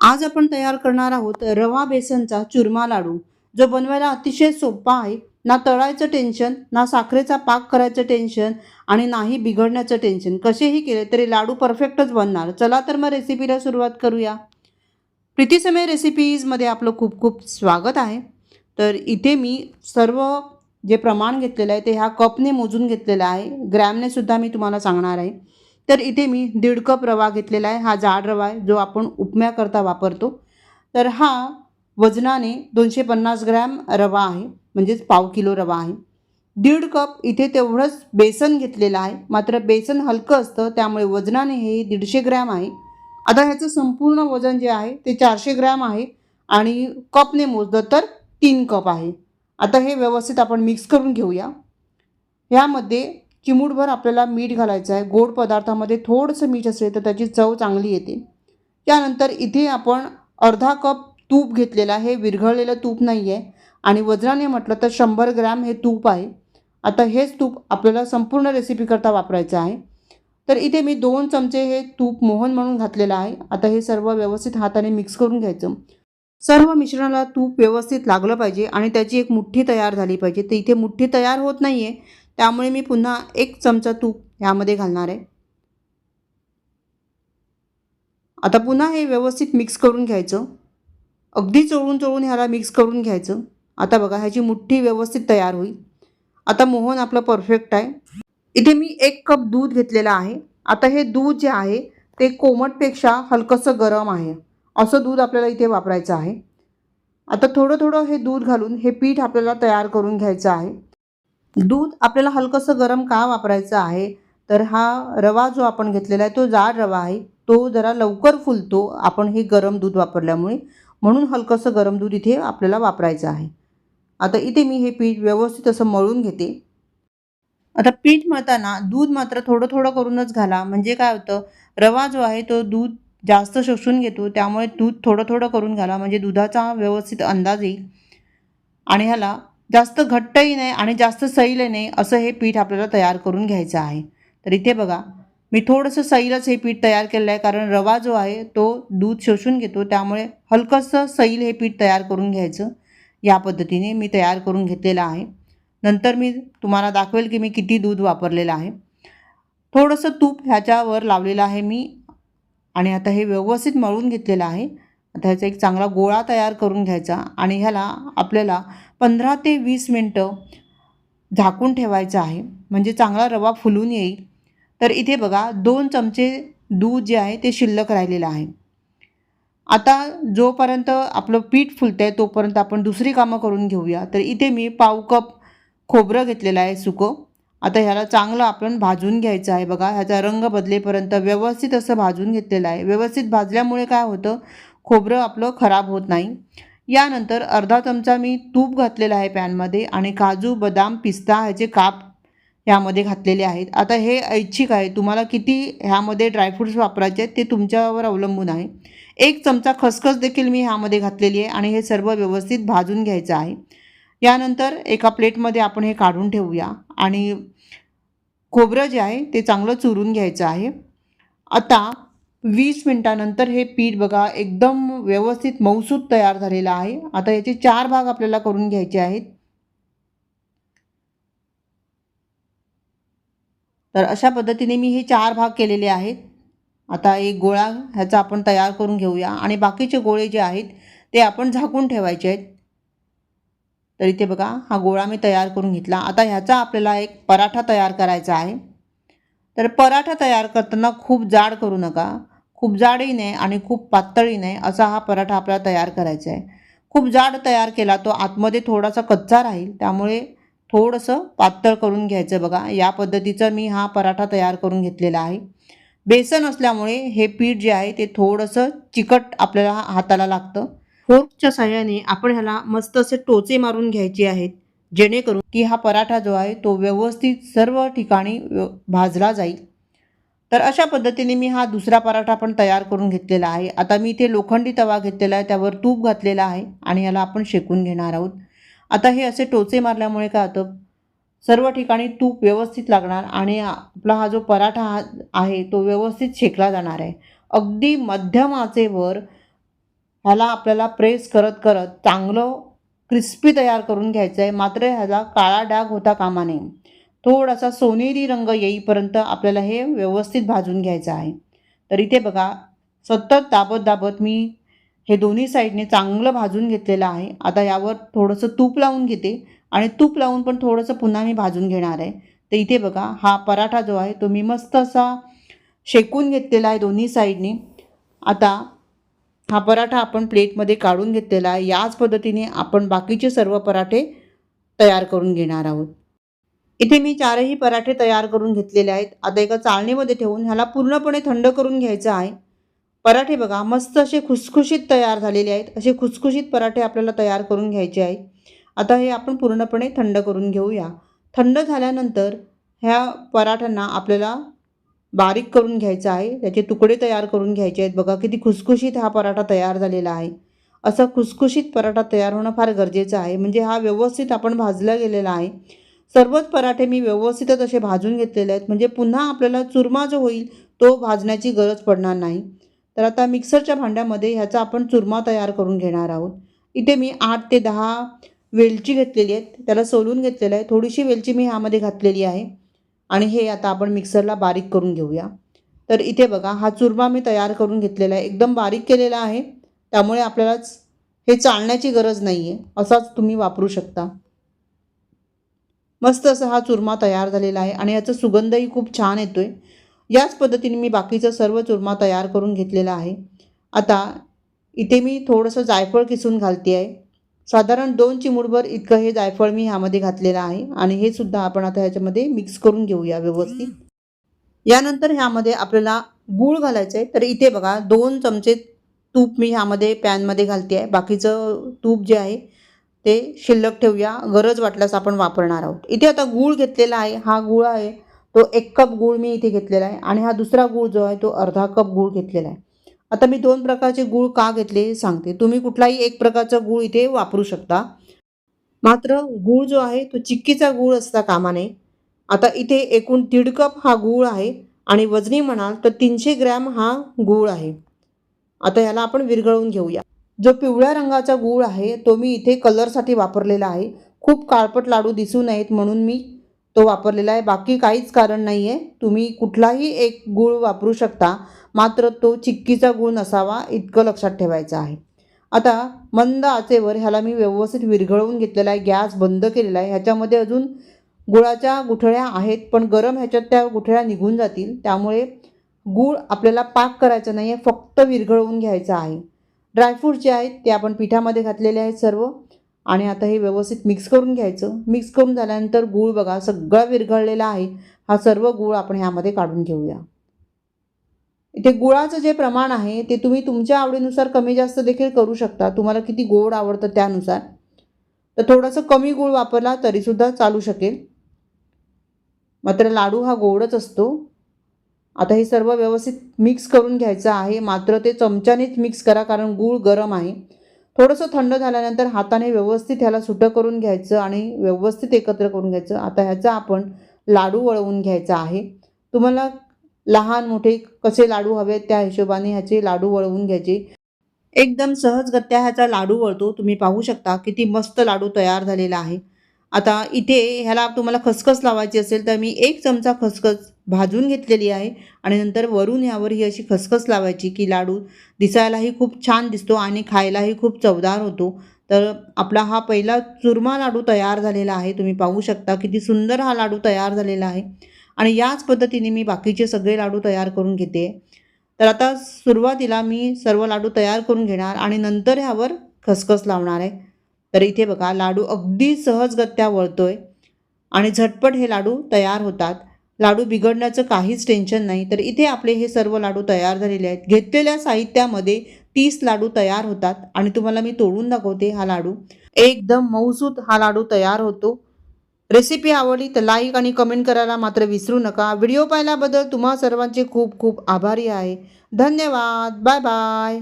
आज आपण तयार करणार आहोत रवा बेसनचा चुरमा लाडू. जो बनवायला अतिशय सोपा आहे. ना तळायचं टेन्शन ना साखरेचा पाक करायचं टेन्शन आणि नाही बिघडण्याचं टेन्शन कसेही केले तरी लाडू परफेक्टच बनणार. चला तर मग रेसिपीला सुरुवात करूया. प्रीतीसमय रेसिपीजमध्ये आपलं खूप खूप स्वागत आहे. तर इथे मी सर्व जे प्रमाण घेतलेलं आहे ते ह्या कपने मोजून घेतलेलं आहे. ग्रॅमने सुद्धा मी तुम्हाला सांगणार आहे. तर इथे मी दीड कप रवा घेतलेला आहे. हा जाड रवा आहे जो आपण उपम्याकरता वापरतो. तर हा वजनाने दोनशे पन्नास ग्रॅम रवा आहे म्हणजेच पाव किलो रवा आहे. दीड कप इथे तेवढंच बेसन घेतलेलं आहे. मात्र बेसन हलकं असतं त्यामुळे वजनाने हे दीडशे ग्रॅम आहे. आता ह्याचं संपूर्ण वजन जे आहे ते चारशे ग्रॅम आहे आणि कपने मोजलं तर तीन कप आहे. आता हे व्यवस्थित आपण मिक्स करून घेऊया. ह्यामध्ये चिमूटभर आपल्याला मीठ घालायचं आहे. गोड पदार्थामध्ये थोडंसं मीठ असेल तर त्याची चव चांगली येते. त्यानंतर इथे आपण अर्धा कप तूप घेतलेलं आहे. विरघळलेलं तूप नाही आहे आणि वजनाने म्हटलं तर शंभर ग्रॅम हे तूप आहे. आता हेच तूप आपल्याला संपूर्ण रेसिपीकरता वापरायचं आहे. तर इथे मी दोन चमचे हे तूप मोहन म्हणून घातलेलं आहे. आता हे सर्व व्यवस्थित हाताने मिक्स करून घ्यायचं. सर्व मिश्रणाला तूप व्यवस्थित लागलं पाहिजे आणि त्याची एक मुठ्ठी तयार झाली पाहिजे. तर इथे मुठ्ठी तयार होत नाही आहे त्यामुळे मी पुन्हा एक चमचा तूप ह्यामध्ये घालणार आहे. आता पुन्हा हे व्यवस्थित मिक्स करून घ्यायचं. अगदी चोळून चोळून ह्याला मिक्स करून घ्यायचं. आता बघा ह्याची मुठ्ठी व्यवस्थित तयार होईल. आता मोहन आपलं परफेक्ट आहे. इथे मी एक कप दूध घेतलेलं आहे. आता हे दूध जे आहे ते कोमटपेक्षा हलकंसं गरम आहे. असं दूध आपल्याला इथे वापरायचं आहे. आता थोडं थोडं हे दूध घालून हे पीठ आपल्याला तयार करून घ्यायचं आहे. दूध आपल्याला हलकंसं गरम का वापरायचं आहे? तर हा रवा जो आपण घेतलेला आहे तो जाड रवा आहे. तो जरा लवकर फुलतो. आपण हे गरम दूध वापरल्यामुळे. म्हणून हलकंसं गरम दूध इथे आपल्याला वापरायचं आहे. आता इथे मी हे पीठ व्यवस्थित असं मळून घेते. आता पीठ मळताना दूध मात्र थोडं थोडं करूनच घाला. म्हणजे काय होतं? रवा जो आहे तो दूध जास्त शोषून घेतो. त्यामुळे दूध थोडं थोडं करून घाला. म्हणजे दुधाचा व्यवस्थित अंदाज येईल. आणि ह्याला जास्त घट्टही नाही आणि जास्त सैल नाही असं हे पीठ आपल्याला तयार करून घ्यायचं आहे. तर इथे बघा मी थोडंसं सैलच हे पीठ तयार केलं आहे कारण रवा जो आहे तो दूध शोषून घेतो त्यामुळे हलकंसं सैल हे पीठ तयार करून घ्यायचं. या पद्धतीने मी तयार करून घेतलेलं आहे. नंतर मी तुम्हाला दाखवेल की मी किती दूध वापरलेलं आहे. थोडंसं तूप ह्याच्यावर लावलेलं आहे मी आणि आता हे व्यवस्थित मळून घेतलेलं आहे. आता ह्याचा एक चांगला गोळा तयार करून घ्यायचा आणि ह्याला आपल्याला पंधरा ते वीस मिनटं झाकून ठेवायचं आहे. म्हणजे चांगला रवा फुलून येईल. तर इथे बघा दोन चमचे दूध जे आहे ते शिल्लक राहिलेलं आहे. आता जोपर्यंत आपलं पीठ फुलतं आहे तोपर्यंत आपण दुसरी कामं करून घेऊया. तर इथे मी पाव कप खोबरं घेतलेलं आहे सुकं. आता ह्याला चांगलं आपण भाजून घ्यायचं आहे. बघा ह्याचा रंग बदलेपर्यंत व्यवस्थित असं भाजून घेतलेलं आहे. व्यवस्थित भाजल्यामुळे काय होतं? खोबरं आपलं खराब होत नाही. यानंतर अर्धा चमचा मी तूप घातलेलं आहे पॅनमध्ये आणि काजू बदाम पिस्ता ह्याचे काप ह्यामध्ये घातलेले आहेत. आता हे ऐच्छिक आहे. तुम्हाला किती ह्यामध्ये ड्रायफ्रूट्स वापरायचे आहेत ते तुमच्यावर अवलंबून आहे. एक चमचा खसखस देखील मी ह्यामध्ये घातलेली आहे आणि हे सर्व व्यवस्थित भाजून घ्यायचं आहे. यानंतर एका प्लेटमध्ये आपण हे काढून ठेवूया आणि खोबरं जे आहे ते चांगलं चुरून घ्यायचं आहे. आता वीस मिनटानंतर हे पीठ बघा एकदम व्यवस्थित मऊसूत तयार झालेलं आहे. आता याचे चार भाग आपल्याला करून घ्यायचे आहेत. तर अशा पद्धतीने मी हे चार भाग केलेले आहेत. आता एक गोळा ह्याचा आपण तयार करून घेऊया. आणि बाकीचे गोळे जे आहेत ते आपण झाकून ठेवायचे आहेत. तर इथे बघा हा गोळा मी तयार करून घेतला. आता ह्याचा आपल्याला एक पराठा तयार करायचा आहे. तर पराठा तयार करताना खूप जाड करू नका. खूप जाडही नाही आणि खूप पातळही नाही असा हा पराठा आपल्याला तयार करायचा आहे. खूप जाड तयार केला तो आतमध्ये थोडासा कच्चा राहील त्यामुळे थोडंसं पातळ करून घ्यायचं बघा. या पद्धतीचं मी हा पराठा तयार करून घेतलेला आहे. बेसन असल्यामुळे हे पीठ जे आहे ते थोडंसं चिकट आपल्याला हाताला लागतं. फोर्कच्या साह्याने आपण ह्याला मस्त असे टोचे मारून घ्यायचे आहेत जेणेकरून की हा पराठा जो आहे तो व्यवस्थित सर्व ठिकाणी व्य- भाजला जाईल. तर अशा पद्धतीने मी हा दुसरा पराठा पण तयार करून घेतलेला आहे. आता मी इथे लोखंडी तवा घेतलेला आहे त्यावर तूप घातलेला आहे आणि याला आपण शेकून घेणार आहोत. आता हे असे टोचे मारल्यामुळे काय होतं? सर्व ठिकाणी तूप व्यवस्थित लागणार आणि आपला हा जो पराठा हा आहे तो व्यवस्थित शेकला जाणार आहे. अगदी मध्यम आचेवर ह्याला आपल्याला प्रेस करत करत चांगलं क्रिस्पी तयार करून घ्यायचं आहे. मात्र ह्याला काळा डाग होता कामा नये. थोडासा सोनेरी रंग येईपर्यंत आपल्याला हे व्यवस्थित भाजून घ्यायचं आहे. तर इथे बघा सतत दाबत दाबत मी हे दोन्ही साईडने चांगलं भाजून घेतलेलं आहे. आता यावर थोडंसं तूप लावून घेते आणि तूप लावून पण थोडंसं पुन्हा मी भाजून घेणार आहे. तर इथे बघा हा पराठा जो आहे तो मी मस्त असा शेकून घेतलेला आहे दोन्ही साईडने. आता हा पराठा आपण प्लेटमध्ये काढून घेतलेला आहे. याच पद्धतीने आपण बाकीचे सर्व पराठे तयार करून घेणार आहोत. इथे मी चारही पराठे तयार करून घेतलेले आहेत. आता एका चाळणीमध्ये ठेवून ह्याला पूर्णपणे थंड करून घ्यायचं आहे. पराठे बघा मस्त असे खुसखुशीत तयार झालेले आहेत. असे खुसखुशीत पराठे आपल्याला तयार करून घ्यायचे आहेत. आता हे आपण पूर्णपणे थंड करून घेऊया. थंड झाल्यानंतर ह्या पराठ्यांना आपल्याला बारीक करून घ्यायचा आहे. त्याचे तुकडे तयार करून घ्यायचे आहेत. बघा किती खुसखुशीत हा पराठा तयार झालेला आहे. असा खुसखुशीत पराठा तयार होणं फार गरजेचं आहे. म्हणजे हा व्यवस्थित आपण भाजला गेलेला आहे. सर्वच पराठे मी व्यवस्थितच असे भाजून घेतलेले आहेत. म्हणजे पुन्हा आपल्याला चुरमा जो होईल तो भाजण्याची गरज पडणार नाही. तर आता मिक्सरच्या भांड्यामध्ये ह्याचा आपण चुरमा तयार करून घेणार आहोत. इथे मी आठ ते दहा वेलची घेतलेली आहेत. त्याला सोलून घेतलेलं आहे. थोडीशी वेलची मी ह्यामध्ये घातलेली आहे. आणि हे आता आपण मिक्सरला बारीक करून घेऊया. तर इथे बघा हा चुरमा मी तयार करून घेतलेला आहे. एकदम बारीक केलेला आहे. त्यामुळे आपल्यालाच हे चालण्याची गरज नाही आहे असाच तुम्ही वापरू शकता. मस्त असा हा चुरमा तयार झालेला आहे आणि याचा सुगंधही खूप छान येतो आहे याच पद्धतीने मी बाकीचा सर्व चुरमा तयार करून घेतलेला आहे. आता इथे मी थोडंसं जायफळ किसून घालते आहे. साधारण दोन चिमुडभर इतकं हे जायफळ मी ह्यामध्ये घातलेलं आहे आणि हे सुद्धा आपण आता ह्याच्यामध्ये मिक्स करून घेऊया व्यवस्थित. यानंतर ह्यामध्ये आपल्याला गूळ घालायचं आहे. तर इथे बघा दोन चमचे तूप मी ह्यामध्ये पॅनमध्ये घालते आहे. बाकीचं तूप जे आहे ते शिल्लक ठेवूया. गरज वाटल्यास आपण वापरणार आहोत. इथे आता गूळ घेतलेला आहे. हा गूळ आहे. तो एक कप गूळ मी इथे घेतलेला आहे. आणि हा दुसरा गूळ जो आहे तो अर्धा कप गूळ घेतलेला आहे. आता मी दोन प्रकारचे गूळ का घेतले हे सांगते. तुम्ही कुठलाही एक प्रकारचा गूळ इथे वापरू शकता. मात्र गूळ जो आहे तो चिक्कीचा गूळ असता कामा नये आता इथे एकूण दीड कप हा गूळ आहे. आणि वजनी म्हणाल तर तीनशे ग्रॅम हा गूळ आहे. आता ह्याला आपण विरघळवून घेऊया. जो पिवळ्या रंगाचा गूळ आहे तो मी इथे कलरसाठी वापरलेला आहे. खूप काळपट लाडू दिसू नयेत म्हणून मी तो वापरलेला आहे. बाकी काहीच कारण नाही आहे तुम्ही कुठलाही एक गूळ वापरू शकता मात्र तो चिक्कीचा गूळ नसावा इतकं लक्षात ठेवायचं आहे. आता मंद आचेवर ह्याला मी व्यवस्थित विरघळवून घेतलेला आहे. गॅस बंद केलेला आहे. ह्याच्यामध्ये अजून गुळाच्या गुठळ्या आहेत पण गरम ह्याच्यात त्या गुठळ्या निघून जातील. त्यामुळे गूळ आपल्याला पाक करायचा नाही आहे फक्त विरघळवून घ्यायचा आहे. ड्रायफ्रूट जे आहेत ते आपण पिठामध्ये घातलेले आहेत सर्व. आणि आता हे व्यवस्थित मिक्स करून घ्यायचं. मिक्स करून झाल्यानंतर गूळ बघा सगळा विरघळलेला आहे. हा सर्व गूळ आपण ह्यामध्ये काढून घेऊया. इथे गुळाचं जे प्रमाण आहे ते तुम्ही तुमच्या आवडीनुसार कमी जास्त देखील करू शकता. तुम्हाला किती गोड आवडतं त्यानुसार. तर थोडंसं कमी गूळ वापरला तरीसुद्धा चालू शकेल. मात्र लाडू हा गोडच असतो. आता हे सर्व व्यवस्थित मिक्स करून घ्यायचं आहे. मात्र ते चमच्यानेच मिक्स करा कारण गूळ गरम आहे. थोडंसं थंड झाल्यानंतर हाताने व्यवस्थित ह्याला सुटं करून घ्यायचं आणि व्यवस्थित एकत्र करून घ्यायचं. आता ह्याचा आपण लाडू वळवून घ्यायचा आहे. तुम्हाला लहान मोठे कसे लाडू हवेत त्या हिशोबाने ह्याचे लाडू वळवून घ्यायचे. एकदम सहजगत्या ह्याचा लाडू वळतो. तुम्ही पाहू शकता किती मस्त लाडू तयार झालेला आहे. आता इथे ह्याला तुम्हाला खसखस लावायची असेल तर मी एक चमचा खसखस भाजून घेतलेली आहे आणि नंतर वरून ह्यावर ही अशी खसखस लावायची की लाडू दिसायलाही खूप छान दिसतो आणि खायलाही खूप चवदार होतो. तर आपला हा पहिला चुरमा लाडू तयार झालेला आहे. तुम्ही पाहू शकता किती सुंदर हा लाडू तयार झालेला आहे. आणि याच पद्धतीने मी बाकीचे सगळे लाडू तयार करून घेते. तर आता सुरुवातीला मी सर्व लाडू तयार करून घेणार आणि नंतर ह्यावर खसखस लावणार आहे. तर इथे बघा लाडू अगदी सहजगत्या वळतो आहे आणि झटपट हे लाडू तयार होतात. लाडू बिघडण्याचं काहीच टेन्शन नाही. तर इथे आपले हे सर्व लाडू तयार झालेले आहेत. घेतलेल्या साहित्यामध्ये तीस लाडू तयार होतात. आणि तुम्हाला मी तोडून दाखवते हा लाडू. एकदम मऊसूत हा लाडू तयार होतो. रेसिपी आवडली तर लाईक आणि कमेंट करायला मात्र विसरू नका. व्हिडिओ पाहिल्याबद्दल तुम्हा सर्वांचे खूप खूप आभारी आहे. धन्यवाद. Bye bye